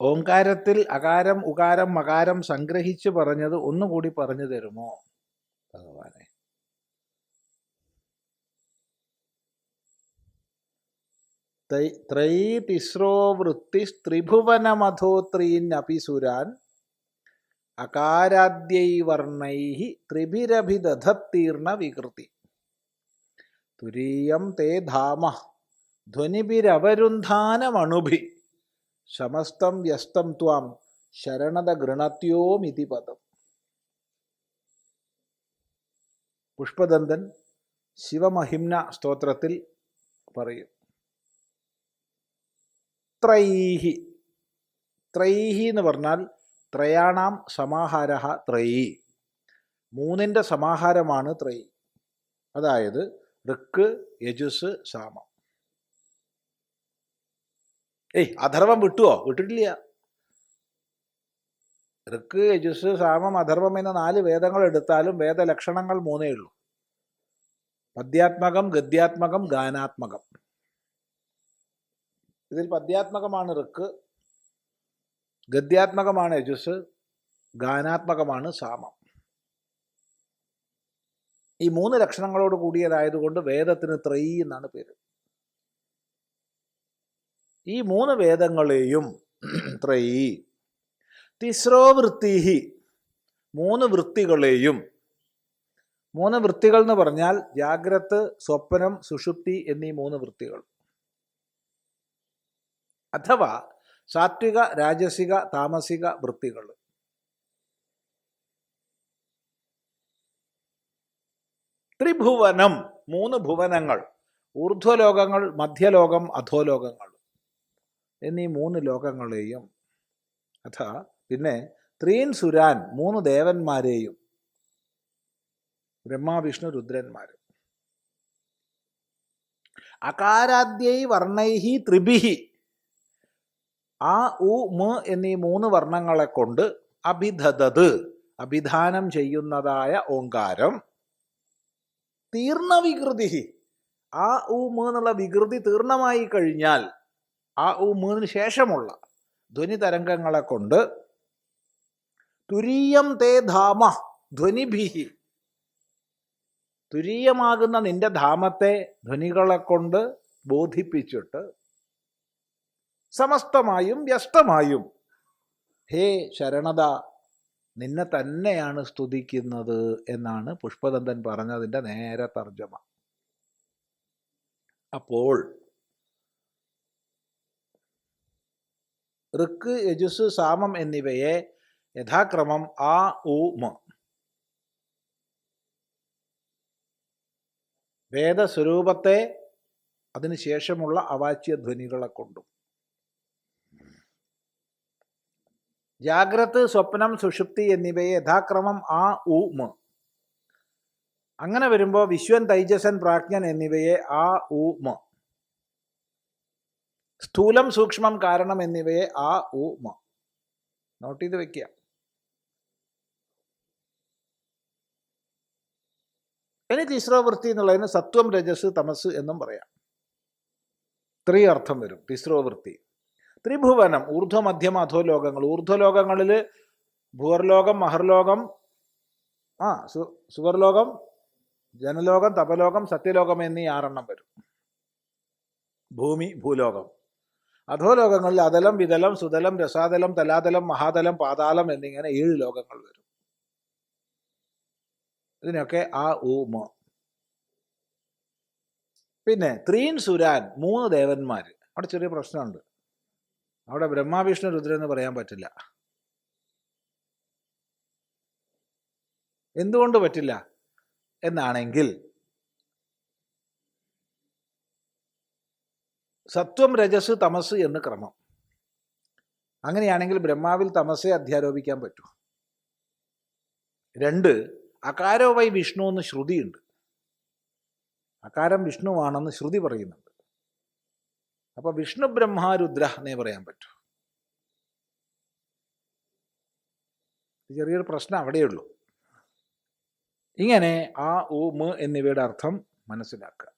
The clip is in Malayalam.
ഓങ്കാരത്തിൽ അകാരം ഉകാരം മകാരം സംഗ്രഹിച്ച് പറഞ്ഞത് ഒന്നുകൂടി പറഞ്ഞു തരുമോ? ഭഗവാനെ. തൈ- ത്രൈ തിസ്രോ വൃത്തി ത്രിഭുവനമധോത്രീൻ സുരാൻ അകാരാദ്യൈ വർണൈ ത്രിഭിരഭിദധത്തീർണ വികൃതി തുരീയം തേ ധാമ ധ്വനിഭിരവരുന്ധാനമണുഭി സമസ്തം വ്യസ്തം ത്വാം ശരണത ഗൃണത്യോമിതി പദം. പുഷ്പദന്തൻ ശിവമഹിംന സ്തോത്രത്തിൽ പറയും. ത്രൈഹി. ത്രൈഹി എന്ന് പറഞ്ഞാൽ ത്രയാണാം സമാഹാര ത്രയി മൂന്നിന്റെ സമാഹാരമാണ് ത്രയി അതായത് ഋക്ക് യജുസ് സാമം. ഏയ് അധർവം വിട്ടുവോ? വിട്ടിട്ടില്ല. ഋക്ക് യജുസ് സാമം അധർവം എന്ന നാല് വേദങ്ങൾ എടുത്താലും വേദലക്ഷണങ്ങൾ മൂന്നേ ഉള്ളൂ. പദ്യാത്മകം ഗദ്യാത്മകം ഗാനാത്മകം. ഇതിൽ പദ്യാത്മകമാണ് ഋക്ക് ഗദ്യാത്മകമാണ് യജുസ് ഗാനാത്മകമാണ് സാമം. ഈ മൂന്ന് ലക്ഷണങ്ങളോട് കൂടിയതായതുകൊണ്ട് വേദത്തിന് ത്രൈ എന്നാണ് പേര്. ഈ മൂന്ന് വേദങ്ങളെയും ത്രയി തിസ്രോ വൃത്തിഹി മൂന്ന് വൃത്തികളെയും മൂന്ന് വൃത്തികൾ എന്ന് പറഞ്ഞാൽ ജാഗ്രത് സ്വപ്നം സുഷുപ്തി എന്നീ മൂന്ന് വൃത്തികൾ. അഥവാ സാത്വിക രാജസിക താമസിക വൃത്തികൾ. ത്രിഭുവനം മൂന്ന് ഭുവനങ്ങൾ ഊർധ്വലോകങ്ങൾ മധ്യലോകം അധോലോകങ്ങൾ. എന്നീ മൂന്ന് ലോകങ്ങളെയും അഥ പിന്നെ ത്രീൻ സുരാൻ മൂന്ന് ദേവന്മാരെയും ബ്രഹ്മ വിഷ്ണു രുദ്രന്മാർ അകാരാദ്യൈ വർണൈഹി ത്രിഭിഹി. ആ ഉ മ എന്നീ മൂന്ന് വർണങ്ങളെ കൊണ്ട് അഭിധതത് അഭിധാനം ചെയ്യുന്നതായ ഓങ്കാരം. തീർണ വികൃതി ആ ഉ മ എന്നുള്ള വികൃതി തീർണമായി കഴിഞ്ഞാൽ ആ മൂന്നിന് ശേഷമുള്ള ധ്വനി തരംഗങ്ങളെ കൊണ്ട് തുരീയം തേ ധാമ ധ്വനിഭിഹി തുരീയമാകുന്ന നിന്റെ ധാമത്തെ ധ്വനികളെ കൊണ്ട് ബോധിപ്പിച്ചിട്ട് സമസ്തമായും വ്യസ്തമായും ഹേ ശരണത നിന്നെ തന്നെയാണ് സ്തുതിക്കുന്നത് എന്നാണ് പുഷ്പദന്തൻ പറഞ്ഞതിന്റെ നേരെ തർജമ. അപ്പോൾ ഋക്ക് യജുസ് സാമം എന്നിവയെ യഥാക്രമം ആ ഉ മ. വേദസ്വരൂപത്തെ അതിനുശേഷമുള്ള അവാച്യ ധ്വനികളെ കൊണ്ടും ജാഗ്രത് സ്വപ്നം സുഷുപ്തി എന്നിവയെ യഥാക്രമം ആ ഉ മ. അങ്ങനെ വരുമ്പോൾ വിശ്വൻ തൈജസൻ പ്രാജ്ഞൻ എന്നിവയെ ആ ഉ മ. സ്ഥൂലം സൂക്ഷ്മം കാരണം എന്നിവയെ ആ ഉ മ. നോട്ട് ചെയ്ത് വെക്കുക. ഇനി തിസ്രോവൃത്തി എന്നുള്ളതിന് സത്വം രജസ് തമസ് എന്നും പറയാം. ത്രീ അർത്ഥം വരും തിസ്രോവൃത്തി ത്രിഭുവനം ഊർധ്വമധ്യമ അധോലോകങ്ങൾ ഊർധ്വലോകങ്ങളിൽ ഭൂവർലോകം മഹർലോകം ആ സു സുവർലോകം ജനലോകം തപലോകം സത്യലോകം എന്നീ ആറെണ്ണം വരും. ഭൂമി ഭൂലോകം. അധോലോകങ്ങളിൽ അതലം വിതലം സുതലം രസാതലം തലാതലം മഹാതലം പാതാളം എന്നിങ്ങനെ ഏഴ് ലോകങ്ങൾ വരും. ഇതിനൊക്കെ ആ ഊ മ. പിന്നെ ത്രീൻ സുരാൻ മൂന്ന് ദേവന്മാർ. അവിടെ ചെറിയ പ്രശ്നമുണ്ട്. അവിടെ ബ്രഹ്മാവിഷ്ണു രുദ്രൻ എന്ന് പറയാൻ പറ്റില്ല. എന്തുകൊണ്ട് പറ്റില്ല? എന്നാണെങ്കിൽ സത്വം രജസ് തമസ് എന്ന് ക്രമം. അങ്ങനെയാണെങ്കിൽ ബ്രഹ്മാവിൽ തമസ്സെ അധ്യാരോപിക്കാൻ പറ്റൂ രണ്ട് അകാരോ വൈ വിഷ്ണു എന്ന് ശ്രുതിയുണ്ട്. അകാരം വിഷ്ണുവാണെന്ന് ശ്രുതി പറയുന്നുണ്ട്. അപ്പോൾ വിഷ്ണു ബ്രഹ്മാരുദ്ര എന്നേ പറയാൻ പറ്റൂ. ചെറിയൊരു പ്രശ്നം അവിടെയുള്ളൂ ഇങ്ങനെ ആ ഉ മ എന്നിവയുടെ അർത്ഥം മനസ്സിലാക്കുക.